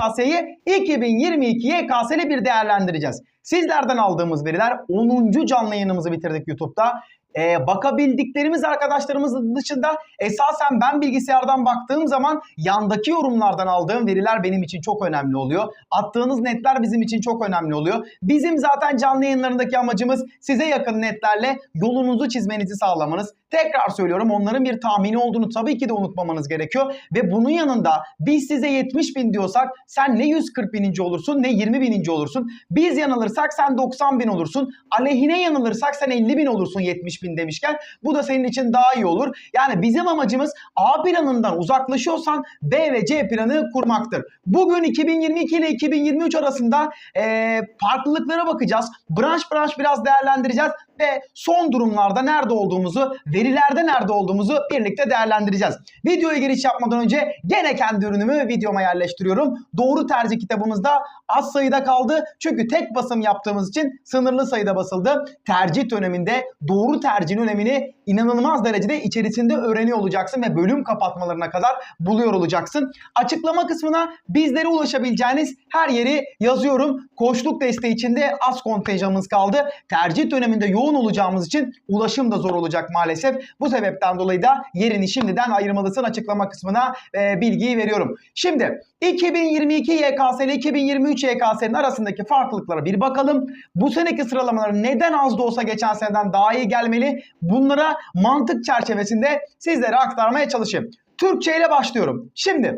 YKS'yi 2022 YKS'li bir değerlendireceğiz. Sizlerden aldığımız veriler 10. canlı yayınımızı bitirdik YouTube'da. Ee, bakabildiklerimiz arkadaşlarımızın dışında esasen ben bilgisayardan baktığım zaman yandaki yorumlardan aldığım veriler benim için çok önemli oluyor. Attığınız netler bizim için çok önemli oluyor. Bizim zaten canlı yayınlarındaki amacımız size yakın netlerle yolunuzu çizmenizi sağlamanız. Tekrar söylüyorum onların bir tahmini olduğunu tabii ki de unutmamanız gerekiyor. Ve bunun yanında biz size 70 bin diyorsak sen ne 140 bininci olursun ne 20 bininci olursun. Biz yanılırsak sen 90 bin olursun. Aleyhine yanılırsak sen 50 bin olursun 70 bin demişken. Bu da senin için daha iyi olur. Yani bizim amacımız A planından uzaklaşıyorsan B ve C planı kurmaktır. Bugün 2022 ile 2023 arasında eee, farklılıklara bakacağız. Branş branş biraz değerlendireceğiz ve son durumlarda nerede olduğumuzu, verilerde nerede olduğumuzu birlikte değerlendireceğiz. Videoya giriş yapmadan önce gene kendi ürünümü videoma yerleştiriyorum. Doğru tercih kitabımızda az sayıda kaldı. Çünkü tek basım yaptığımız için sınırlı sayıda basıldı. Tercih döneminde doğru tercihin önemini inanılmaz derecede içerisinde öğreniyor olacaksın ve bölüm kapatmalarına kadar buluyor olacaksın. Açıklama kısmına bizlere ulaşabileceğiniz her yeri yazıyorum. Koçluk desteği içinde az kontenjanımız kaldı. Tercih döneminde yoğun olacağımız için ulaşım da zor olacak maalesef. Bu sebepten dolayı da yerini şimdiden ayırmalısın açıklama kısmına e, bilgiyi veriyorum. Şimdi 2022 YKS ile 2023 YKS'nin arasındaki farklılıklara bir bakalım. Bu seneki sıralamaları neden az da olsa geçen seneden daha iyi gelmeli? Bunlara mantık çerçevesinde sizlere aktarmaya çalışayım. Türkçe ile başlıyorum. Şimdi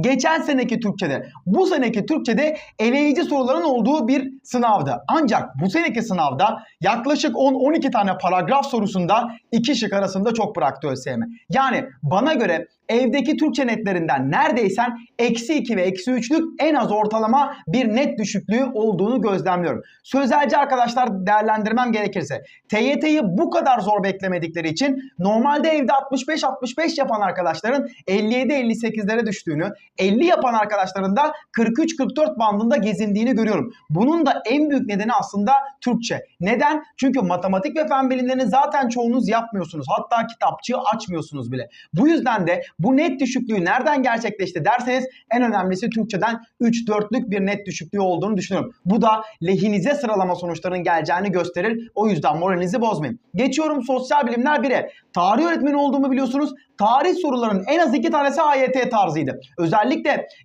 geçen seneki Türkçe'de, bu seneki Türkçe'de eleyici soruların olduğu bir sınavdı. Ancak bu seneki sınavda yaklaşık 10-12 tane paragraf sorusunda iki şık arasında çok bıraktı ÖSYM. Yani bana göre evdeki Türkçe netlerinden neredeysen eksi 2 ve eksi 3'lük en az ortalama bir net düşüklüğü olduğunu gözlemliyorum. Sözelci arkadaşlar değerlendirmem gerekirse TYT'yi bu kadar zor beklemedikleri için normalde evde 65-65 yapan arkadaşların 57-58'lere düştüğünü, 50 yapan arkadaşların da 43-44 bandında gezindiğini görüyorum. Bunun da en büyük nedeni aslında Türkçe. Neden? Çünkü matematik ve fen bilimlerini zaten çoğunuz yapmıyorsunuz. Hatta kitapçığı açmıyorsunuz bile. Bu yüzden de bu net düşüklüğü nereden gerçekleşti derseniz en önemlisi Türkçeden 3-4'lük bir net düşüklüğü olduğunu düşünüyorum. Bu da lehinize sıralama sonuçlarının geleceğini gösterir. O yüzden moralinizi bozmayın. Geçiyorum sosyal bilimler 1'e. Tarih öğretmeni olduğumu biliyorsunuz. Tarih sorularının en az iki tanesi AYT tarzıydı. Özellikle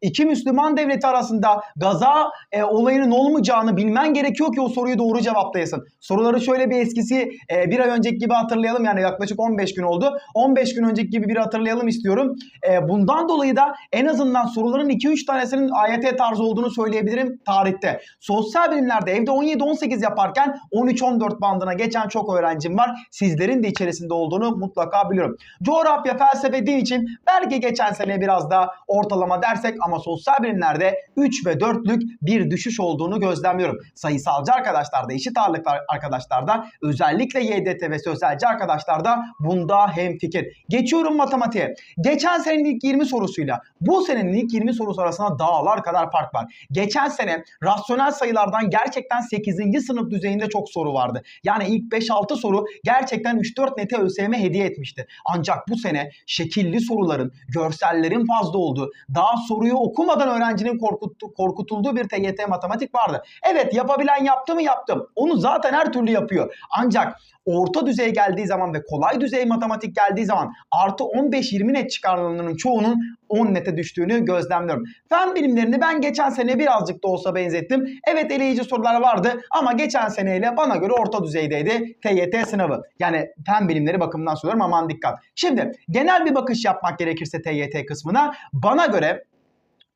iki Müslüman devleti arasında gaza e, olayının olmayacağını bilmen gerekiyor ki o soruyu doğru cevaplayasın. Soruları şöyle bir eskisi e, bir ay önceki gibi hatırlayalım. Yani yaklaşık 15 gün oldu. 15 gün önceki gibi bir hatırlayalım istiyorum. E, bundan dolayı da en azından soruların 2-3 tanesinin AYT tarzı olduğunu söyleyebilirim tarihte. Sosyal bilimlerde evde 17-18 yaparken 13-14 bandına geçen çok öğrencim var. Sizlerin de içerisinde olduğunu mutlaka biliyorum. Coğrafya, felsefe, için belki geçen sene biraz daha ortalama dersek ama sosyal bilimlerde 3 ve 4'lük bir düşüş olduğunu gözlemliyorum. Sayısalcı arkadaşlarda, eşit ağırlıklar arkadaşlarda özellikle YDT ve sözelci arkadaşlarda bunda hemfikir. Geçiyorum matematiğe. Geçen senenin ilk 20 sorusuyla bu senenin ilk 20 sorusu arasında dağlar kadar fark var. Geçen sene rasyonel sayılardan gerçekten 8. sınıf düzeyinde çok soru vardı. Yani ilk 5-6 soru gerçekten 3-4 nete ÖSYM hediye etmişti. Ancak bu sene şekilli soruların, görsellerin fazla olduğu, daha soruyu okumadan öğrencinin korkuttu, korkutulduğu bir TYT matematik vardı. Evet yapabilen yaptı mı yaptım. Onu zaten her türlü yapıyor. Ancak orta düzey geldiği zaman ve kolay düzey matematik geldiği zaman artı 15-20 net çıkarılanların çoğunun 10 nete düştüğünü gözlemliyorum. Fen bilimlerini ben geçen sene birazcık da olsa benzettim. Evet eleyici sorular vardı ama geçen seneyle bana göre orta düzeydeydi TYT sınavı. Yani fen bilimleri bakımından söylüyorum aman dikkat. Şimdi genel bir bakış yapmak gerekirse TYT kısmına bana göre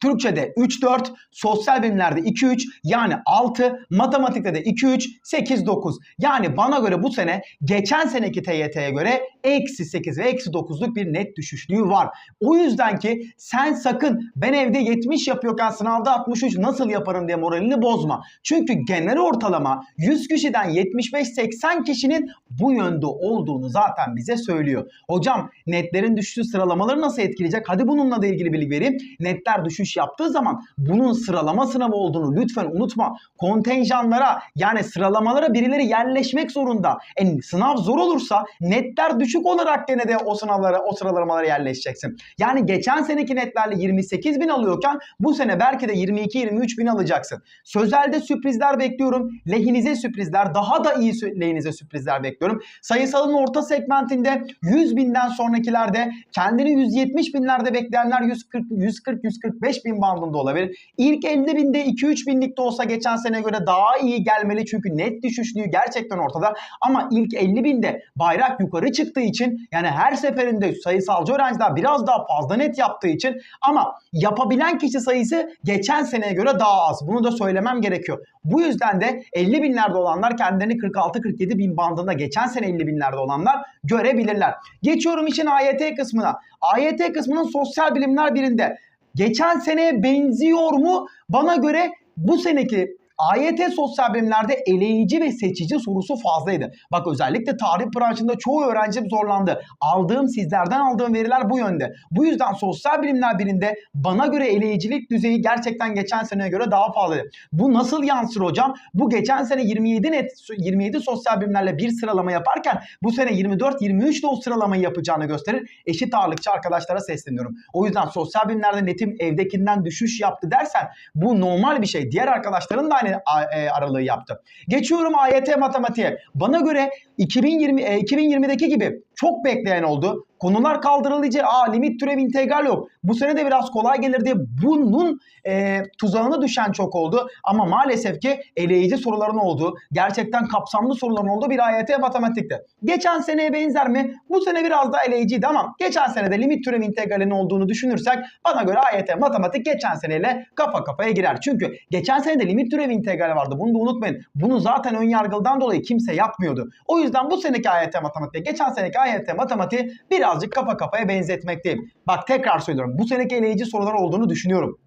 Türkçe'de 3-4, sosyal bilimlerde 2-3 yani 6, matematikte de 2-3, 8-9. Yani bana göre bu sene geçen seneki TYT'ye göre eksi 8 ve eksi 9'luk bir net düşüşlüğü var. O yüzden ki sen sakın ben evde 70 yapıyorken sınavda 63 nasıl yaparım diye moralini bozma. Çünkü genel ortalama 100 kişiden 75-80 kişinin bu yönde olduğunu zaten bize söylüyor. Hocam netlerin düşüşü sıralamaları nasıl etkileyecek? Hadi bununla da ilgili bilgi vereyim. Netler düşüş düşüş yaptığı zaman bunun sıralama sınavı olduğunu lütfen unutma. Kontenjanlara yani sıralamalara birileri yerleşmek zorunda. E, sınav zor olursa netler düşük olarak gene de o sınavlara, o sıralamalara yerleşeceksin. Yani geçen seneki netlerle 28 bin alıyorken bu sene belki de 22-23 bin alacaksın. Sözelde sürprizler bekliyorum. Lehinize sürprizler, daha da iyi lehinize sürprizler bekliyorum. Sayısalın orta segmentinde 100 binden sonrakilerde kendini 170 binlerde bekleyenler 140 140 145 bin bandında olabilir. İlk 50 binde 2-3 binlik de olsa geçen seneye göre daha iyi gelmeli çünkü net düşüşlüğü gerçekten ortada. Ama ilk 50 binde bayrak yukarı çıktığı için yani her seferinde sayısalcı öğrenciler biraz daha fazla net yaptığı için ama yapabilen kişi sayısı geçen seneye göre daha az. Bunu da söylemem gerekiyor. Bu yüzden de 50 binlerde olanlar kendilerini 46-47 bin bandında geçen sene 50 binlerde olanlar görebilirler. Geçiyorum işin AYT kısmına. AYT kısmının sosyal bilimler birinde geçen seneye benziyor mu? Bana göre bu seneki AYT sosyal bilimlerde eleyici ve seçici sorusu fazlaydı. Bak özellikle tarih branşında çoğu öğrencim zorlandı. Aldığım sizlerden aldığım veriler bu yönde. Bu yüzden sosyal bilimler birinde bana göre eleyicilik düzeyi gerçekten geçen seneye göre daha fazlaydı. Bu nasıl yansır hocam? Bu geçen sene 27 net 27 sosyal bilimlerle bir sıralama yaparken bu sene 24-23 de o sıralamayı yapacağını gösterir. Eşit ağırlıkçı arkadaşlara sesleniyorum. O yüzden sosyal bilimlerde netim evdekinden düşüş yaptı dersen bu normal bir şey. Diğer arkadaşların da aynı a- e, aralığı yaptı. Geçiyorum AYT matematiğe. Bana göre 2020 e, 2020'deki gibi çok bekleyen oldu. Konular kaldırılınca aa limit türev integral yok. Bu sene de biraz kolay gelir diye bunun e, tuzağına düşen çok oldu. Ama maalesef ki eleyici soruların olduğu, gerçekten kapsamlı soruların olduğu bir AYT matematikte. Geçen seneye benzer mi? Bu sene biraz daha eleyiciydi ama geçen sene de limit türev integralinin olduğunu düşünürsek bana göre AYT matematik geçen seneyle kafa kafaya girer. Çünkü geçen sene de limit türev integral vardı. Bunu da unutmayın. Bunu zaten ön yargıldan dolayı kimse yapmıyordu. O yüzden bu seneki AYT matematik, geçen seneki AYT matematiği birazcık kafa kafaya benzetmekteyim. Bak tekrar söylüyorum. Bu seneki eleyici sorular olduğunu düşünüyorum.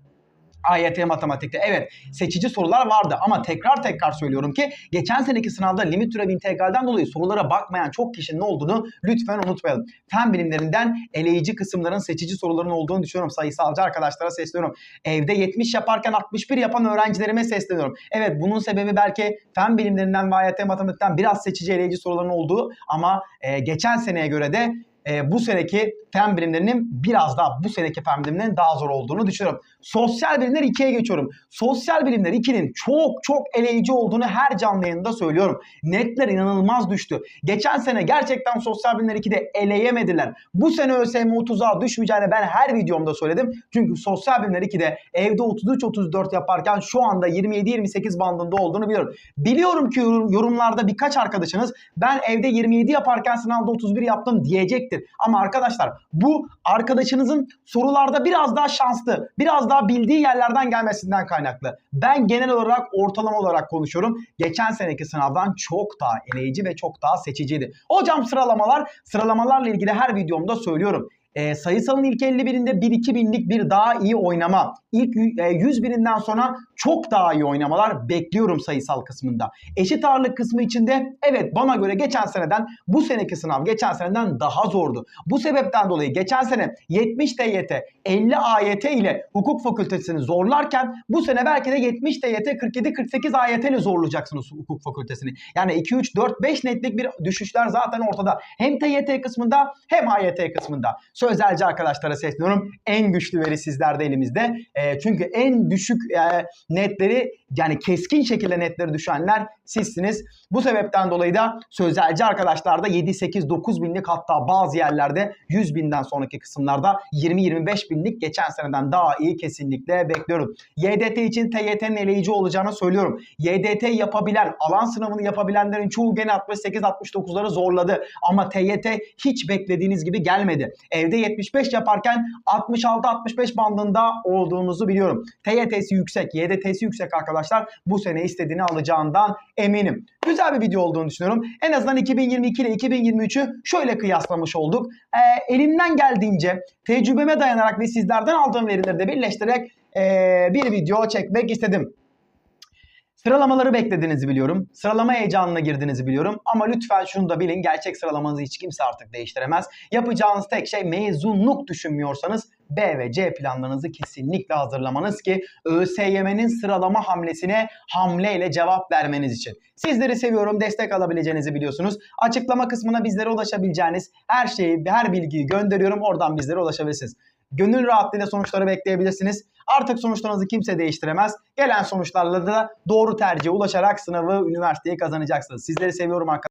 AYT matematikte evet seçici sorular vardı ama tekrar tekrar söylüyorum ki geçen seneki sınavda limit türev integralden dolayı sorulara bakmayan çok kişinin olduğunu lütfen unutmayalım. Fen bilimlerinden eleyici kısımların seçici soruların olduğunu düşünüyorum. Sayısalcı arkadaşlara sesleniyorum. Evde 70 yaparken 61 yapan öğrencilerime sesleniyorum. Evet bunun sebebi belki fen bilimlerinden ve AYT matematikten biraz seçici eleyici soruların olduğu ama e, geçen seneye göre de e, bu seneki fen bilimlerinin biraz daha bu seneki fen bilimlerinin daha zor olduğunu düşünüyorum. Sosyal bilimler 2'ye geçiyorum. Sosyal bilimler 2'nin çok çok eleyici olduğunu her canlı yayında söylüyorum. Netler inanılmaz düştü. Geçen sene gerçekten sosyal bilimler 2'de eleyemediler. Bu sene ÖSYM 30'a düşmeyeceğini ben her videomda söyledim. Çünkü sosyal bilimler 2'de evde 33-34 yaparken şu anda 27-28 bandında olduğunu biliyorum. Biliyorum ki yorum- yorumlarda birkaç arkadaşınız ben evde 27 yaparken sınavda 31 yaptım diyecektir. Ama arkadaşlar bu arkadaşınızın sorularda biraz daha şanslı, biraz daha bildiği yerlerden gelmesinden kaynaklı. Ben genel olarak ortalama olarak konuşuyorum. Geçen seneki sınavdan çok daha eleyici ve çok daha seçiciydi. Hocam sıralamalar, sıralamalarla ilgili her videomda söylüyorum. E, sayısalın ilk 51'inde 1-2 binlik bir daha iyi oynama. İlk e, 100 bininden sonra çok daha iyi oynamalar bekliyorum sayısal kısmında. Eşit ağırlık kısmı içinde evet bana göre geçen seneden bu seneki sınav geçen seneden daha zordu. Bu sebepten dolayı geçen sene 70 TYT 50 AYT ile hukuk fakültesini zorlarken bu sene belki de 70 TYT 47-48 AYT ile zorlayacaksınız hukuk fakültesini. Yani 2 3 4 5 netlik bir düşüşler zaten ortada. Hem TYT kısmında hem AYT kısmında. Sözelci arkadaşlara sesleniyorum. En güçlü veri sizlerde elimizde. E, çünkü en düşük e, netleri yani keskin şekilde netleri düşenler sizsiniz. Bu sebepten dolayı da sözelci arkadaşlarda 7, 8, 9 binlik hatta bazı yerlerde 100 binden sonraki kısımlarda 20-25 binlik geçen seneden daha iyi kesinlikle bekliyorum. YDT için TYT'nin eleyici olacağını söylüyorum. YDT yapabilen, alan sınavını yapabilenlerin çoğu gene 68-69'ları zorladı. Ama TYT hiç beklediğiniz gibi gelmedi. Evde 75 yaparken 66-65 bandında olduğunuzu biliyorum. TYT'si yüksek, YDT'si yüksek arkadaşlar. Bu sene istediğini alacağından eminim. Güzel bir video olduğunu düşünüyorum. En azından 2022 ile 2023'ü şöyle kıyaslamış olduk. Ee, elimden geldiğince tecrübeme dayanarak ve sizlerden aldığım verileri de birleştirerek ee, bir video çekmek istedim. Sıralamaları beklediğinizi biliyorum. Sıralama heyecanına girdiğinizi biliyorum. Ama lütfen şunu da bilin. Gerçek sıralamanızı hiç kimse artık değiştiremez. Yapacağınız tek şey mezunluk düşünmüyorsanız B ve C planlarınızı kesinlikle hazırlamanız ki ÖSYM'nin sıralama hamlesine hamleyle cevap vermeniz için. Sizleri seviyorum. Destek alabileceğinizi biliyorsunuz. Açıklama kısmına bizlere ulaşabileceğiniz her şeyi, her bilgiyi gönderiyorum. Oradan bizlere ulaşabilirsiniz. Gönül rahatlığıyla sonuçları bekleyebilirsiniz. Artık sonuçlarınızı kimse değiştiremez. Gelen sonuçlarla da doğru tercihe ulaşarak sınavı, üniversiteyi kazanacaksınız. Sizleri seviyorum arkadaşlar.